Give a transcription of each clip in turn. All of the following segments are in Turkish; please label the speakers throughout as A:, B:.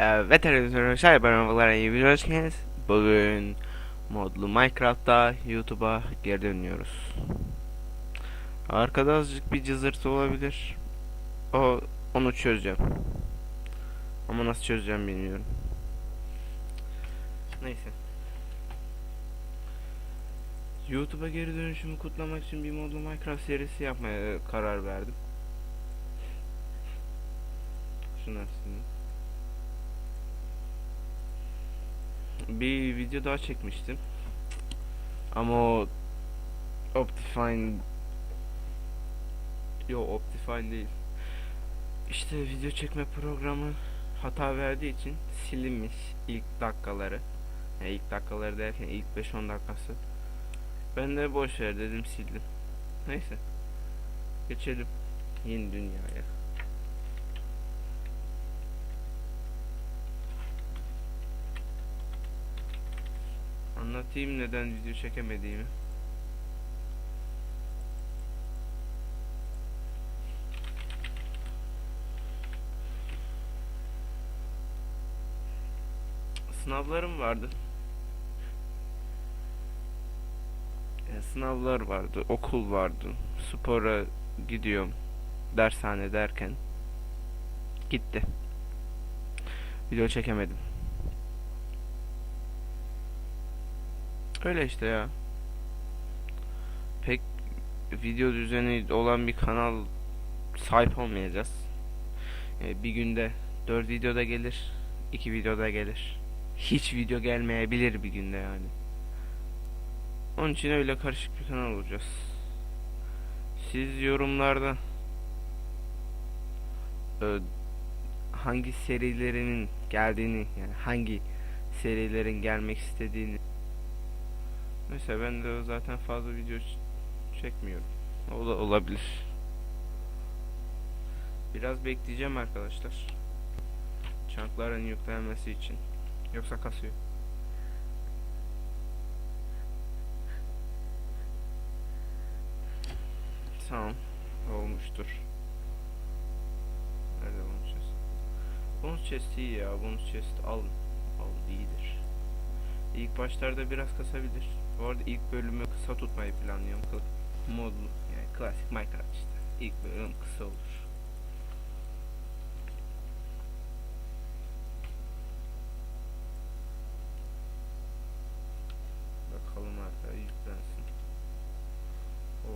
A: ve televizyon şahit arabalara iyi bir. Bugün modlu Minecraft'ta YouTube'a geri dönüyoruz. Arkada azıcık bir cızırtı olabilir. O onu çözeceğim. Ama nasıl çözeceğim bilmiyorum. Neyse. YouTube'a geri dönüşümü kutlamak için bir modlu Minecraft serisi yapmaya karar verdim. Şunlar sileyim. Bir video daha çekmiştim. Ama o Optifine Yo Optifine değil. İşte video çekme programı hata verdiği için silinmiş ilk dakikaları. Yani ilk dakikaları derken ilk 5-10 dakikası. Ben de boş ver dedim sildim. Neyse. Geçelim yeni dünyaya. Anlatayım neden video çekemediğimi. Sınavlarım vardı. E, sınavlar vardı, okul vardı. Spora gidiyorum. Dershane derken gitti. Video çekemedim. Öyle işte ya. Pek video düzeni olan bir kanal sahip olmayacağız. Ee, bir günde 4 videoda gelir, 2 videoda gelir. Hiç video gelmeyebilir bir günde yani. Onun için öyle karışık bir kanal olacağız. Siz yorumlarda e, hangi serilerinin geldiğini yani hangi serilerin gelmek istediğini Mesela ben de zaten fazla video çekmiyorum. O da olabilir. Biraz bekleyeceğim arkadaşlar. Çankların yüklenmesi için. Yoksa kasıyor. Tamam. Olmuştur. Nerede chest? Bonus chest iyi ya. Bonus chest al. Al iyidir. İlk başlarda biraz kasabilir. Bu arada ilk bölümü kısa tutmayı planlıyorum. Modlu yani klasik Minecraft işte. İlk bölüm kısa olur. Bakalım arkaya yüklensin. O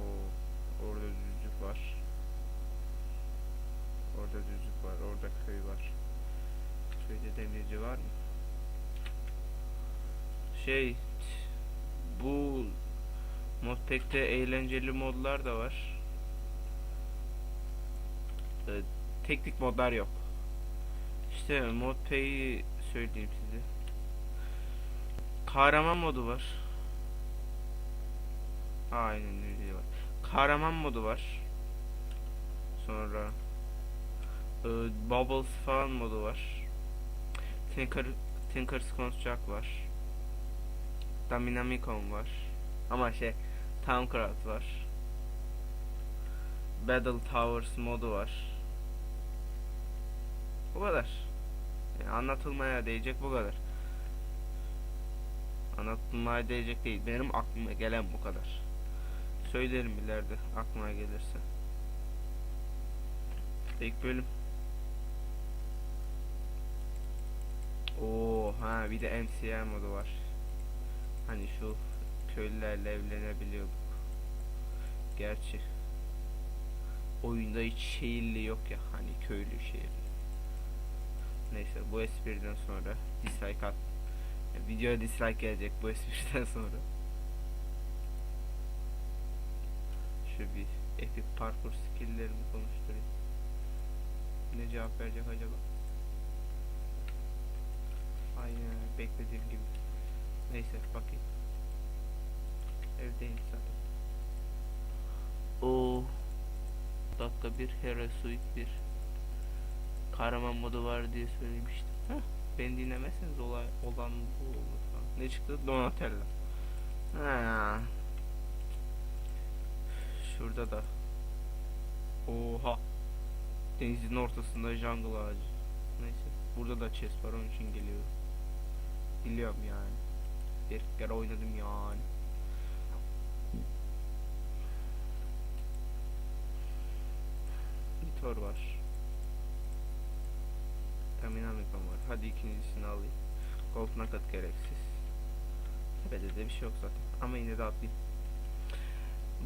A: orada düzlük var. Orada düzlük var. Orada köy var. Köyde demirci var mı? Şey bu modpack'te eğlenceli modlar da var. Ee, teknik modlar yok. İşte modpack'i söyleyeyim size. Kahraman modu var. Aynen öyle var. Kahraman modu var. Sonra e, Bubbles falan modu var. Tinker Tinker's Construct var. Dynamicon var. Ama şey Towncraft var. Battle Towers modu var. Bu kadar. Yani anlatılmaya değecek bu kadar. Anlatılmaya değecek değil. Benim aklıma gelen bu kadar. Söylerim ileride aklıma gelirse. İlk bölüm. Oo ha bir de MCR modu var. Hani şu köylülerle evlenebiliyorduk. Gerçi oyunda hiç şehirli yok ya hani köylü şehirli. Neyse bu espriden sonra dislike at. Ya, videoya dislike gelecek bu espriden sonra. Şu bir epic parkur skill'lerimi konuşturayım. Ne cevap verecek acaba? Aynen beklediğim gibi. Neyse bakayım. Evdeyim zaten. O dakika bir Hera Suite bir kahraman modu var diye söylemiştim. Heh, beni dinlemezseniz olay olan bu olur falan. Ne çıktı? Donatella. Ha. Şurada da. Oha. Denizin ortasında jungle ağacı. Neyse. burada da chest var onun için geliyorum. Biliyorum yani. Bir kere oynadım yani. Gitar var. Terminamikon var. Hadi ikincisini alayım. Gold nakat gereksiz. Tepede de bir şey yok zaten. Ama yine de atlayayım.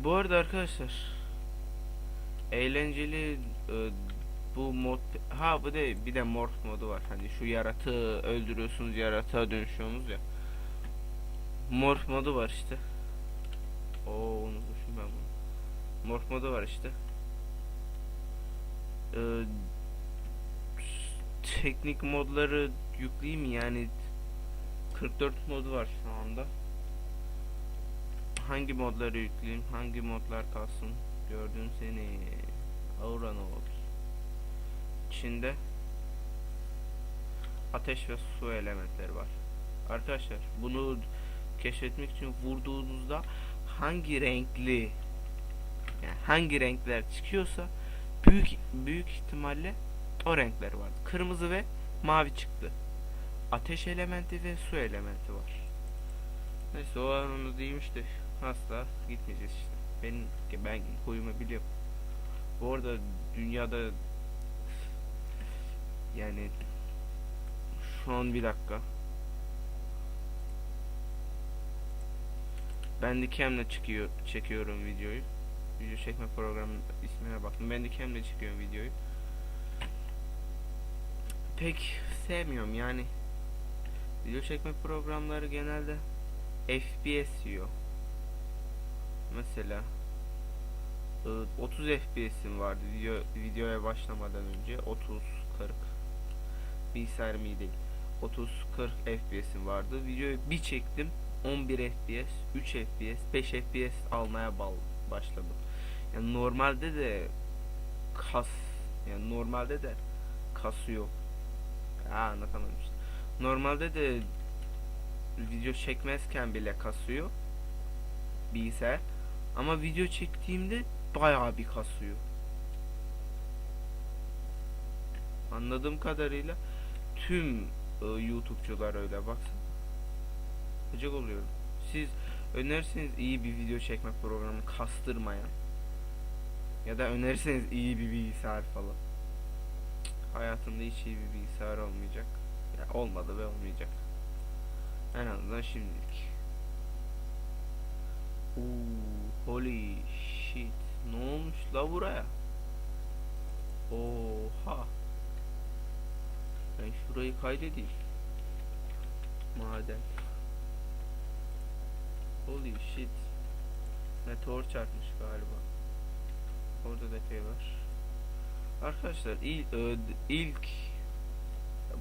A: Bu arada arkadaşlar eğlenceli e, bu mod ha bu de bir de morph modu var. Hani şu yaratığı öldürüyorsunuz yaratığa dönüşüyorsunuz ya. Morph modu var işte. Oo unutmuşum ben bunu. Morph modu var işte. Ee, teknik modları yükleyeyim yani 44 modu var şu anda. Hangi modları yükleyeyim? Hangi modlar kalsın? Gördüm seni. Aura Node. İçinde ateş ve su elementleri var. Arkadaşlar bunu keşfetmek için vurduğunuzda hangi renkli yani hangi renkler çıkıyorsa büyük büyük ihtimalle o renkler var. Kırmızı ve mavi çıktı. Ateş elementi ve su elementi var. Neyse o an onu değilmiş de asla gitmeyeceğiz işte. Benim ben huyumu biliyorum. Bu arada dünyada yani şu an bir dakika. Ben çıkıyor çekiyorum videoyu. Video çekme programı ismine bakın. Ben de çekiyorum videoyu. Pek sevmiyorum yani. Video çekme programları genelde FPS yiyor. Mesela ıı, 30 FPS'im vardı video videoya başlamadan önce 30 40 bilgisayar iyi değil 30 40 FPS'im vardı videoyu bir çektim 11 FPS 3 FPS 5 FPS almaya başladım yani normalde de kas yani normalde de kasıyor ya anlatamadım işte normalde de video çekmezken bile kasıyor bilgisayar ama video çektiğimde bayağı bir kasıyor. Anladığım kadarıyla tüm e, YouTube'cular öyle baksana. Gıcık oluyorum. Siz önerirseniz iyi bir video çekme programı kastırmayan ya da önerirseniz iyi bir bilgisayar falan. Cık, Hayatımda hiç iyi bir bilgisayar olmayacak. Ya olmadı ve olmayacak. En azından şimdilik. Ooh, holy shit. Ne olmuş la buraya? Oha. Ben şurayı kaydedeyim. Maden. Holy shit. Meteor çarpmış galiba. Orada da şey var. Arkadaşlar ilk, ilk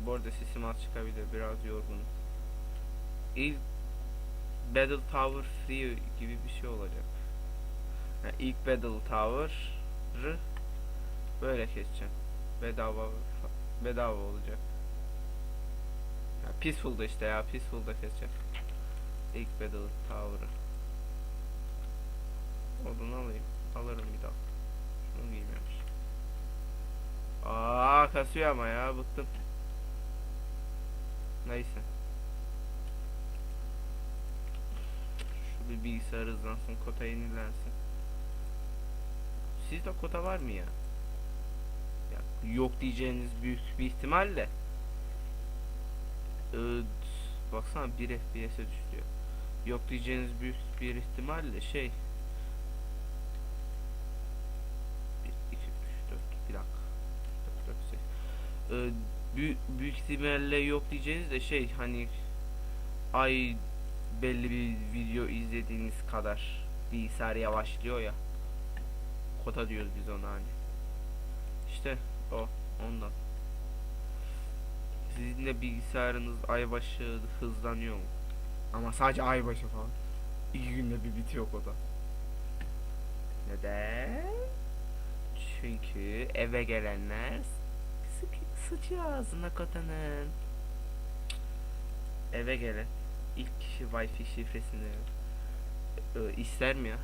A: bu arada sesim az çıkabilir biraz yorgunum. İlk Battle Tower Free gibi bir şey olacak. Yani ilk Battle Tower'ı böyle keseceğim. Bedava bedava olacak. Ya Peaceful'da işte ya Peaceful'da keseceğim. İlk Battle Tower'ı. Odun alayım. Alırım bir daha. Şunu giymiyormuş. Aa kasıyor ama ya bıktım. Neyse. Şu bir bilgisayar hızlansın, kota yenilensin. Sizde kota var mı ya? ya yok diyeceğiniz büyük bir ihtimalle. Ee, baksana 1 FPS'e düşüyor. Yok diyeceğiniz büyük bir ihtimalle şey 1, 2, 3, 4, bir dakika 4, 4, 8. Ee, büyük, büyük ihtimalle yok diyeceğiniz de şey hani ay belli bir video izlediğiniz kadar bilgisayar yavaşlıyor ya kota diyoruz biz ona hani. İşte o ondan. Sizin de bilgisayarınız aybaşı hızlanıyor mu ama sadece aybaşı falan iki günde bir bitiyor kota neden çünkü eve gelenler sık sıçıyor ağzına kotanın eve gelen ilk kişi Wi-Fi şifresini e, ister mi ya?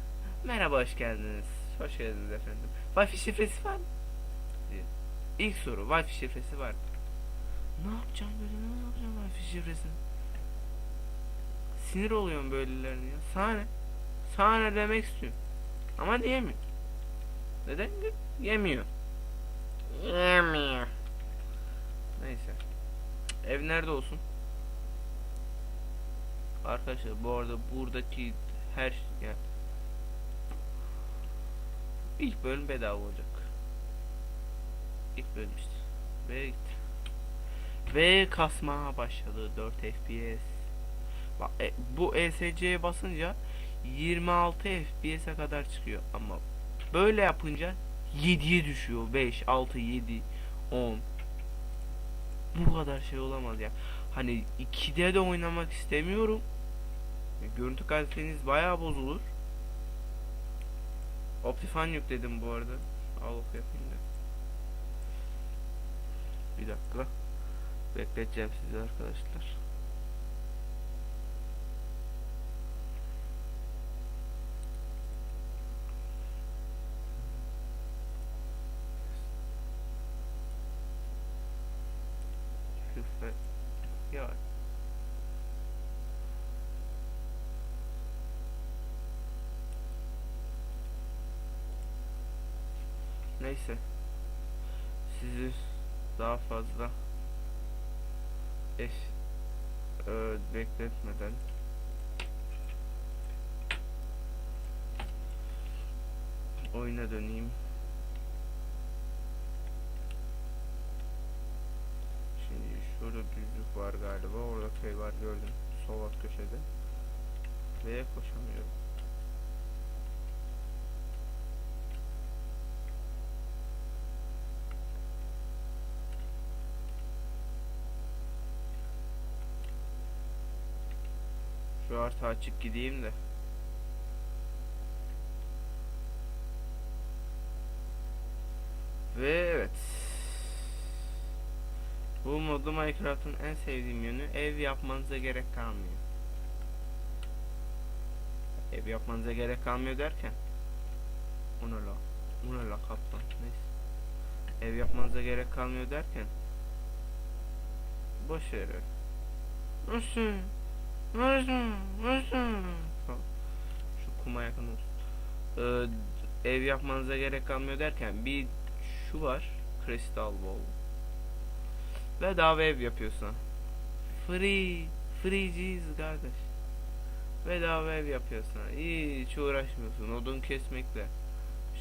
A: Merhaba hoş geldiniz. Hoş geldiniz efendim. Wi-Fi şifresi var mı? İlk soru Wi-Fi şifresi var mı? Ne yapacağım böyle ne yapacağım ben şifresini? Sinir oluyorum böylelerine ya. Sana ne? Sana ne demek istiyorum. Ama diyemiyor. Neden? Yemiyor. Yemiyor. Neyse. Ev nerede olsun? Arkadaşlar bu arada buradaki her şey yani ilk bölüm bedava olacak. İlk bölüm işte. Ve. Ve kasma başladı 4 FPS. E, bu ESC'ye basınca 26 FPS'e kadar çıkıyor ama böyle yapınca 7'ye düşüyor. 5, 6, 7, 10. Bu kadar şey olamaz ya. Hani 2'de de oynamak istemiyorum. E, Görüntü kaliteniz bayağı bozulur. Optifine yükledim bu arada. Al yapayım da. Bir dakika. Bekleteceğim sizi arkadaşlar. Küfre. Ya. Neyse. Sizi daha fazla eş e, bekletmeden oyuna döneyim. Şimdi şurada düzlük var galiba. Orada köy var gördüm. Sol alt köşede. Ve koşamıyorum. Şu açık gideyim de. Ve evet. Bu modu Minecraft'ın en sevdiğim yönü ev yapmanıza gerek kalmıyor. Ev yapmanıza gerek kalmıyor derken o ne la? O ne la kaplan? Neyse. Ev yapmanıza gerek kalmıyor derken boş ver. öyle. Nasıl? Şu kuma yakın olsun. Ee, ev yapmanıza gerek kalmıyor derken bir şu var. Crystal Ball. Bedava ev yapıyorsun. Free. Free Jesus kardeş. Bedava ev yapıyorsun. Hiç uğraşmıyorsun. Odun kesmekle.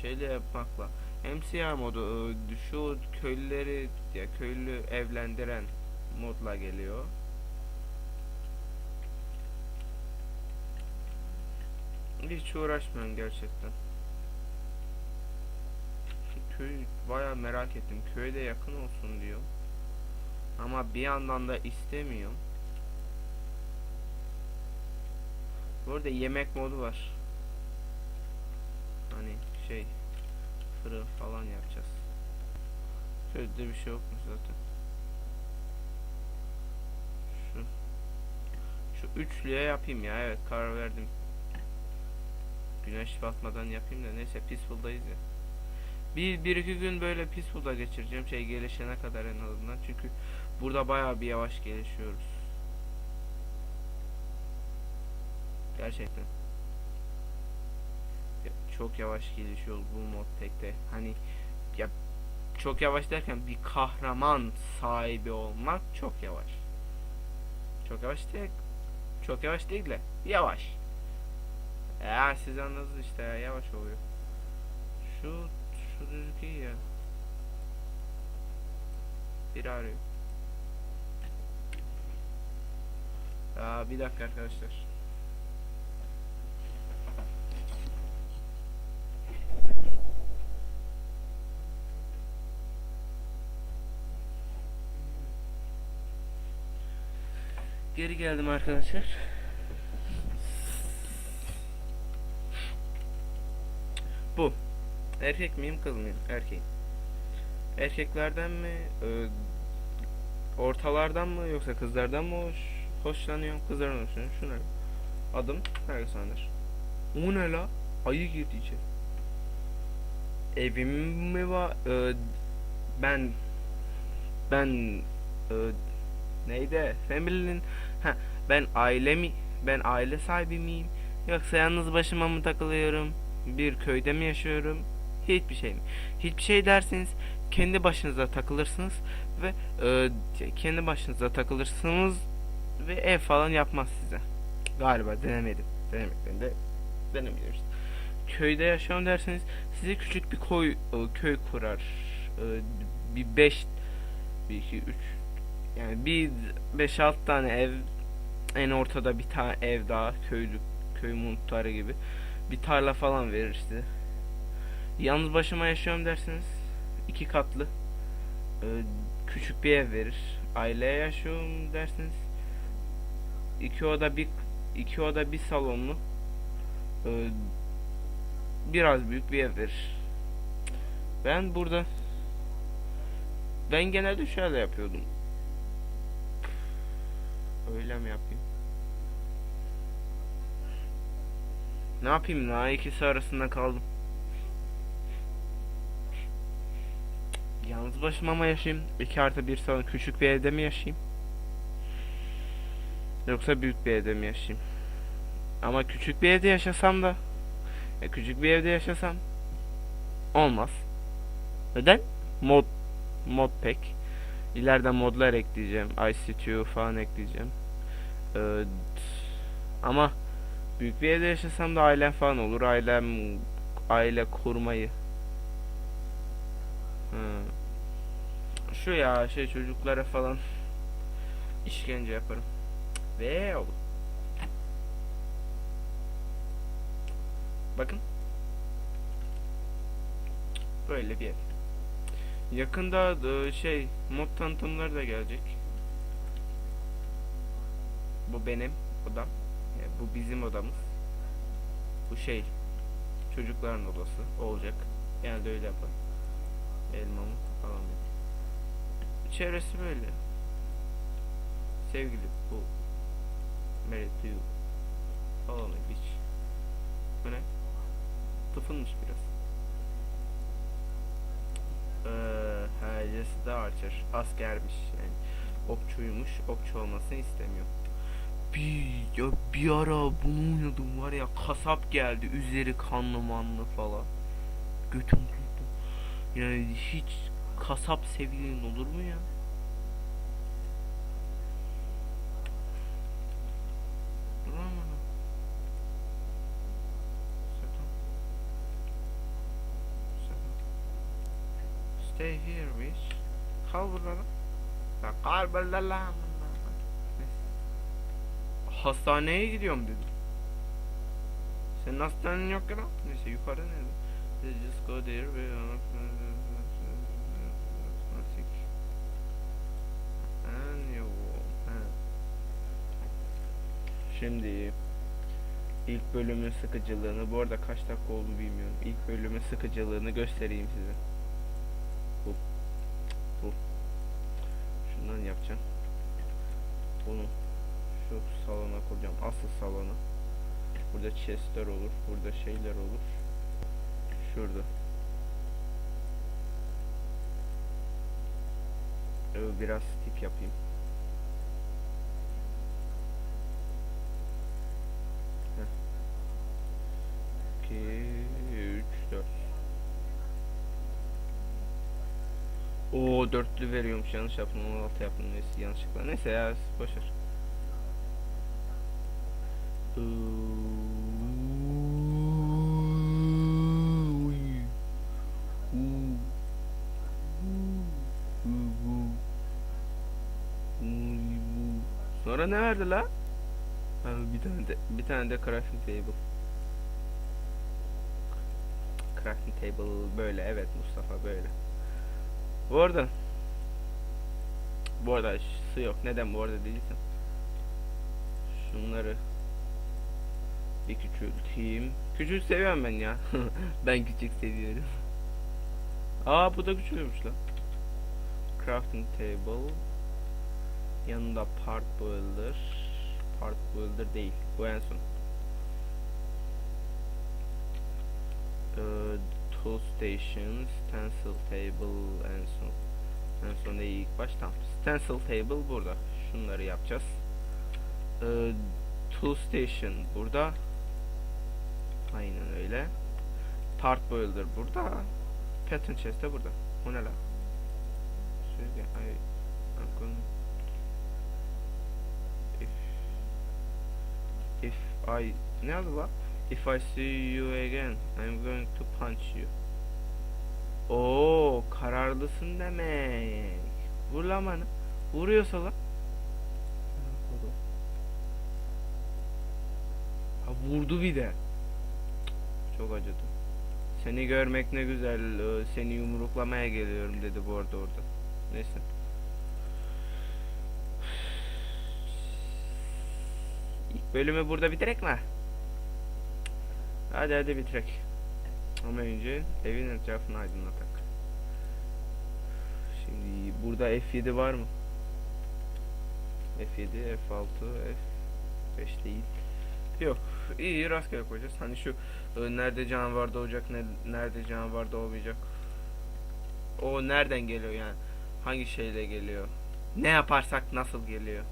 A: Şeyle yapmakla. MCR modu e, şu köylüleri ya köylü evlendiren modla geliyor. Hiç uğraşmıyorum gerçekten. Şu köyü baya merak ettim. Köye de yakın olsun diyor. Ama bir yandan da istemiyorum. Burada yemek modu var. Hani şey fırın falan yapacağız. Köyde bir şey yokmuş zaten. Şu şu üçlüye yapayım ya. Evet karar verdim. Güneş batmadan yapayım da neyse peaceful'dayız ya. Bir, bir iki gün böyle peaceful'da geçireceğim şey gelişene kadar en azından çünkü burada bayağı bir yavaş gelişiyoruz. Gerçekten. Ya, çok yavaş gelişiyoruz bu mod tekte. Hani ya çok yavaş derken bir kahraman sahibi olmak çok yavaş. Çok yavaş değil. Çok yavaş değil de yavaş. Ya siz anladınız işte ya yavaş oluyor. Şu şu düzlük iyi ya. Biri arıyor. Aa, bir dakika arkadaşlar. Geri geldim arkadaşlar. Bu. Erkek miyim kız mıyım? Erkeğim. Erkeklerden mi? e, ortalardan mı yoksa kızlardan mı hoş, hoşlanıyorum? Kızlardan hoşlanıyorum. Şuna. Adım Alexander. O ne la? Ayı girdi içeri. Evim mi var? E, ben ben Ee, neydi? Family'nin ha ben aile mi? Ben aile sahibi miyim? Yoksa yalnız başıma mı takılıyorum? Bir köyde mi yaşıyorum? Hiçbir şey mi? Hiçbir şey derseniz kendi başınıza takılırsınız ve e, kendi başınıza takılırsınız ve ev falan yapmaz size. Galiba denemedim. Denemekten de denemiyoruz. Köyde yaşıyorum derseniz size küçük bir koy e, köy kurar. E, bir 5 1 2 3 yani bir 5 6 tane ev en ortada bir tane ev daha köylü köy muhtarı gibi bir tarla falan verir size. Yalnız başıma yaşıyorum derseniz iki katlı e, küçük bir ev verir. Aileye yaşıyorum derseniz iki oda bir iki oda bir salonlu e, biraz büyük bir ev verir. Ben burada ben genelde şöyle yapıyordum. Öyle mi yapayım? Ne yapayım la ikisi arasında kaldım. Yalnız başıma mı yaşayayım? 2 artı bir salon küçük bir evde mi yaşayayım? Yoksa büyük bir evde mi yaşayayım? Ama küçük bir evde yaşasam da e, küçük bir evde yaşasam olmaz. Neden? Mod mod pack. İleride modlar ekleyeceğim. ICTU falan ekleyeceğim. Ee, ama büyük bir evde yaşasam da ailem falan olur. Ailem aile kurmayı. Hı. Şu ya şey çocuklara falan işkence yaparım. Ve oğlum. Bakın. Böyle bir ev. Yakında da şey mod tanıtımları da gelecek. Bu benim odam. E, Bu bizim odamız. Bu şey çocukların odası olacak. Genelde öyle yapar. Elmamı yok. Çevresi böyle. Sevgili bu. Married to you. Falan hiç. Bu ne? Tıfınmış biraz. Eee he, Jesse de Archer. Askermiş yani. Okçuymuş. Okçu olmasını istemiyor. Bir, ya bir ara bunu oynadım var ya kasap geldi üzeri kanlı manlı falan. Götüm. Yani hiç kasap sevgilin olur mu ya? Stay here bitch. Kal. Ya kal. Neyse. Hastaneye gidiyorum dedim. Senin hastanen yok ya lan. Neyse yukarıda ne? They just go there ve. Şimdi ilk bölümün sıkıcılığını bu arada kaç dakika oldu bilmiyorum. İlk bölümün sıkıcılığını göstereyim size. Bu. Bu. Şundan yapacağım. Bunu koyacağım. Asıl salona. Burada chestler olur. Burada şeyler olur. Şurada. Ee, Biraz tip yapayım. Heh. İki, üç, dört. Oo dörtlü veriyormuş yanlış yaptım 16 yaptım neyse yanlışlıkla neyse ya boşver. Sonra ne verdi la? Ha, bir tane de bir tane de crafting table. Crafting table böyle evet Mustafa böyle. Bu arada bu arada su yok. Neden bu arada değilsin? Şunları bir küçülteyim. Küçük seviyorum ben ya. ben küçük seviyorum. Aa bu da küçülmüş lan. Crafting table. Yanında part builder. Part builder değil. Bu en son. Ee, tool station, stencil table en son. En son iyi ilk baş tamam. Stencil table burada. Şunları yapacağız. Ee, tool station burada. Aynen öyle. Part builder burada. Pattern chest de burada. O ne la? Şöyle ay I'm if if I ne yazdı la? If I see you again, I'm going to punch you. Oo, kararlısın demek. Vur lan bana. Vuruyorsa lan. Ha vurdu bir de. Çok acıdı. Seni görmek ne güzel. ee, Seni yumruklamaya geliyorum dedi bu arada orada. Neyse. İlk bölümü burada bitirek mi? Hadi hadi bitirek. Ama önce evin etrafını aydınlatak. Şimdi burada F7 var mı? F7, F6, F5 değil. Yok. İyi rastgele koyacağız. Hani şu e, nerede canavar doğacak, ne, nerede canavar doğmayacak. O nereden geliyor yani? Hangi şeyle geliyor? Ne yaparsak nasıl geliyor?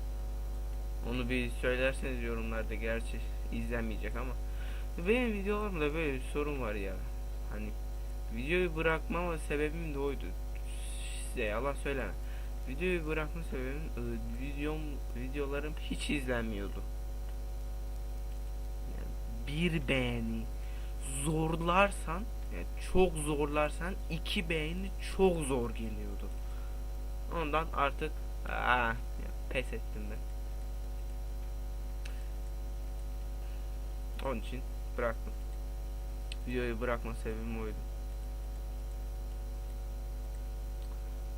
A: Onu bir söylerseniz yorumlarda gerçi izlenmeyecek ama benim videolarımda böyle bir sorun var ya. Hani videoyu bırakmama sebebim de oydu. Size yalan söyleme. Videoyu bırakma sebebim e, videom videolarım hiç izlenmiyordu. Bir beğeni zorlarsan yani çok zorlarsan iki beğeni çok zor geliyordu. Ondan artık aa, pes ettim ben. Onun için bıraktım. Videoyu bırakma sebebim oydu.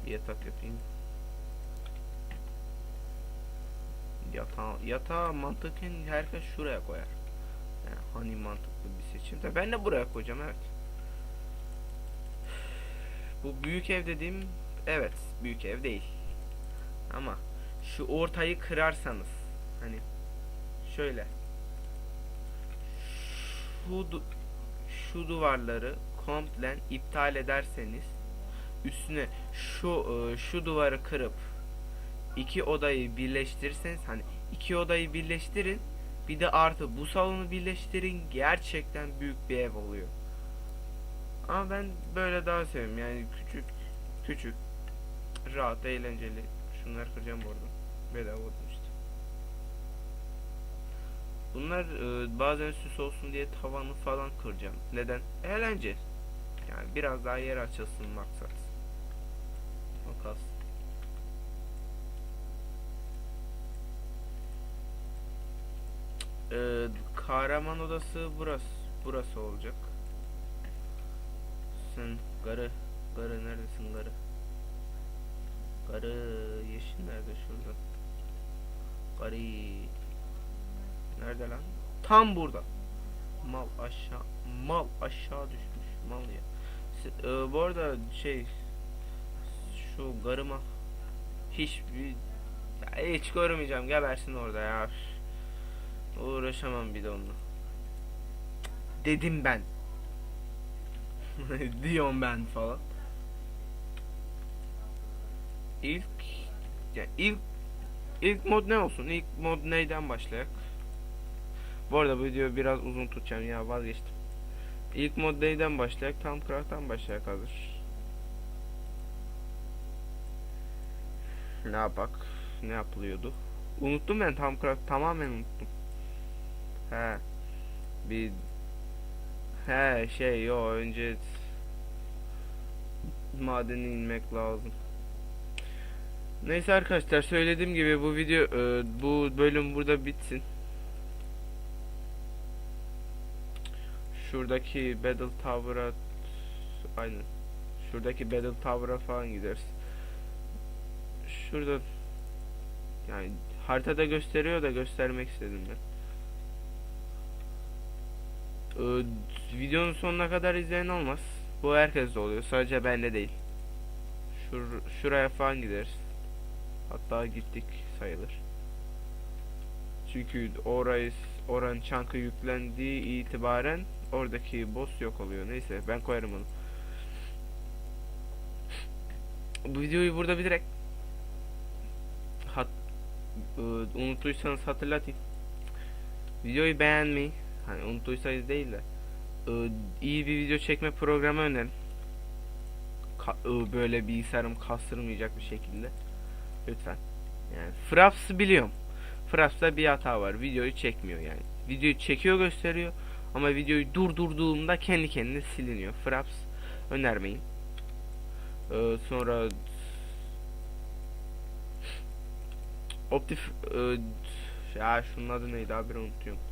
A: Bir yatak yapayım. Yatağı, yatağı mantıken herkes şuraya koyar. Yani hani mantıklı bir seçim de ben de buraya koyacağım evet. Bu büyük ev dediğim evet büyük ev değil. Ama şu ortayı kırarsanız hani şöyle şu şu duvarları komple iptal ederseniz üstüne şu e, şu duvarı kırıp iki odayı birleştirirseniz hani iki odayı birleştirin bir de artı bu salonu birleştirin gerçekten büyük bir ev oluyor. Ama ben böyle daha seviyorum yani küçük küçük rahat eğlenceli. Şunları kıracağım bu arada. Bedava oldu işte. Bunlar e, bazen süs olsun diye tavanı falan kıracağım. Neden? Eğlence. Yani biraz daha yer açılsın maksat. Makas. Ee, kahraman odası burası. Burası olacak. Sen garı. Garı neredesin garı? Garı yeşil nerede şurada? Garı. Nerede lan? Tam burada. Mal aşağı. Mal aşağı düşmüş. Mal ya. S- e, bu arada şey şu garıma hiçbir hiç görmeyeceğim gebersin orada ya. Uğraşamam bir de onunla. Dedim ben. Diyorum ben falan. İlk ya ilk ilk mod ne olsun? İlk mod neyden başlayak? Bu arada bu videoyu biraz uzun tutacağım ya vazgeçtim. İlk mod neyden başlayak? Tam craft'tan başlayak hazır. Ne yapak? Ne yapılıyordu? Unuttum ben tam craft tamamen unuttum. He. Bir He şey yo önce madene inmek lazım. Neyse arkadaşlar söylediğim gibi bu video e, bu bölüm burada bitsin. Şuradaki Battle Tower'a aynen. Şuradaki Battle Tower'a falan gideriz. Şurada yani haritada gösteriyor da göstermek istedim ben. Ee, videonun sonuna kadar izleyen olmaz. Bu herkes de oluyor. Sadece bende değil. Şur şuraya falan gideriz. Hatta gittik sayılır. Çünkü orayı oranın çankı yüklendiği itibaren oradaki boss yok oluyor. Neyse ben koyarım onu. bu videoyu burada bitirek. Hat e, unuttuysanız hatırlatayım. Videoyu beğenmeyi, hani unuttuysanız değil de e, iyi bir video çekme programı önerin. E, böyle bilgisayarım kastırmayacak bir şekilde. Lütfen. Yani Fraps'ı biliyorum. Fraps'ta bir hata var. Videoyu çekmiyor yani. Videoyu çekiyor gösteriyor ama videoyu durdurduğumda kendi kendine siliniyor. Fraps önermeyin. Ee, sonra Optif e, ya şunun adı neydi abi unutuyorum.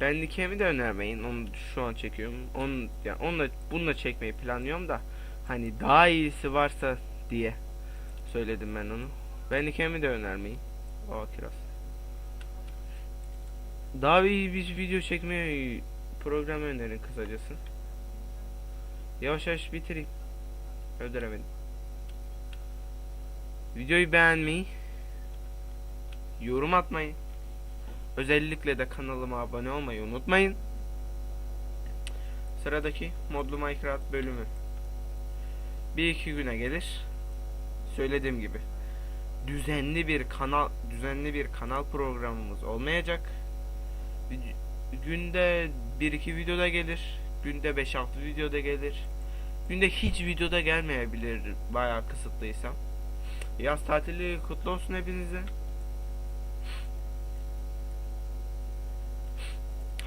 A: Bandicam'i de önermeyin. Onu şu an çekiyorum. Onu yani onunla bununla çekmeyi planlıyorum da hani daha iyisi varsa diye söyledim ben onu. Bandicam'i de önermeyin. O kiraz. Daha iyi bir video çekmeye program önerin kısacası. Yavaş yavaş bitireyim. Öldüremedim. Videoyu beğenmeyi, yorum atmayı, özellikle de kanalıma abone olmayı unutmayın. Sıradaki modlu Minecraft bölümü bir iki güne gelir. Söylediğim gibi düzenli bir kanal düzenli bir kanal programımız olmayacak. Bir- Günde 1-2 videoda gelir. Günde 5-6 videoda gelir. Günde hiç videoda gelmeyebilir bayağı kısıtlıysam. Yaz tatili kutlu olsun hepinize.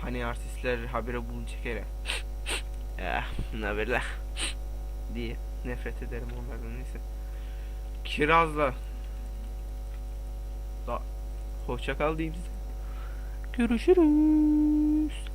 A: Hani artistler habire bunu çekere. Eh, ne haberler diye nefret ederim onlardan neyse. Kirazla da hoşça kal diyeyim size. Görüşürüz.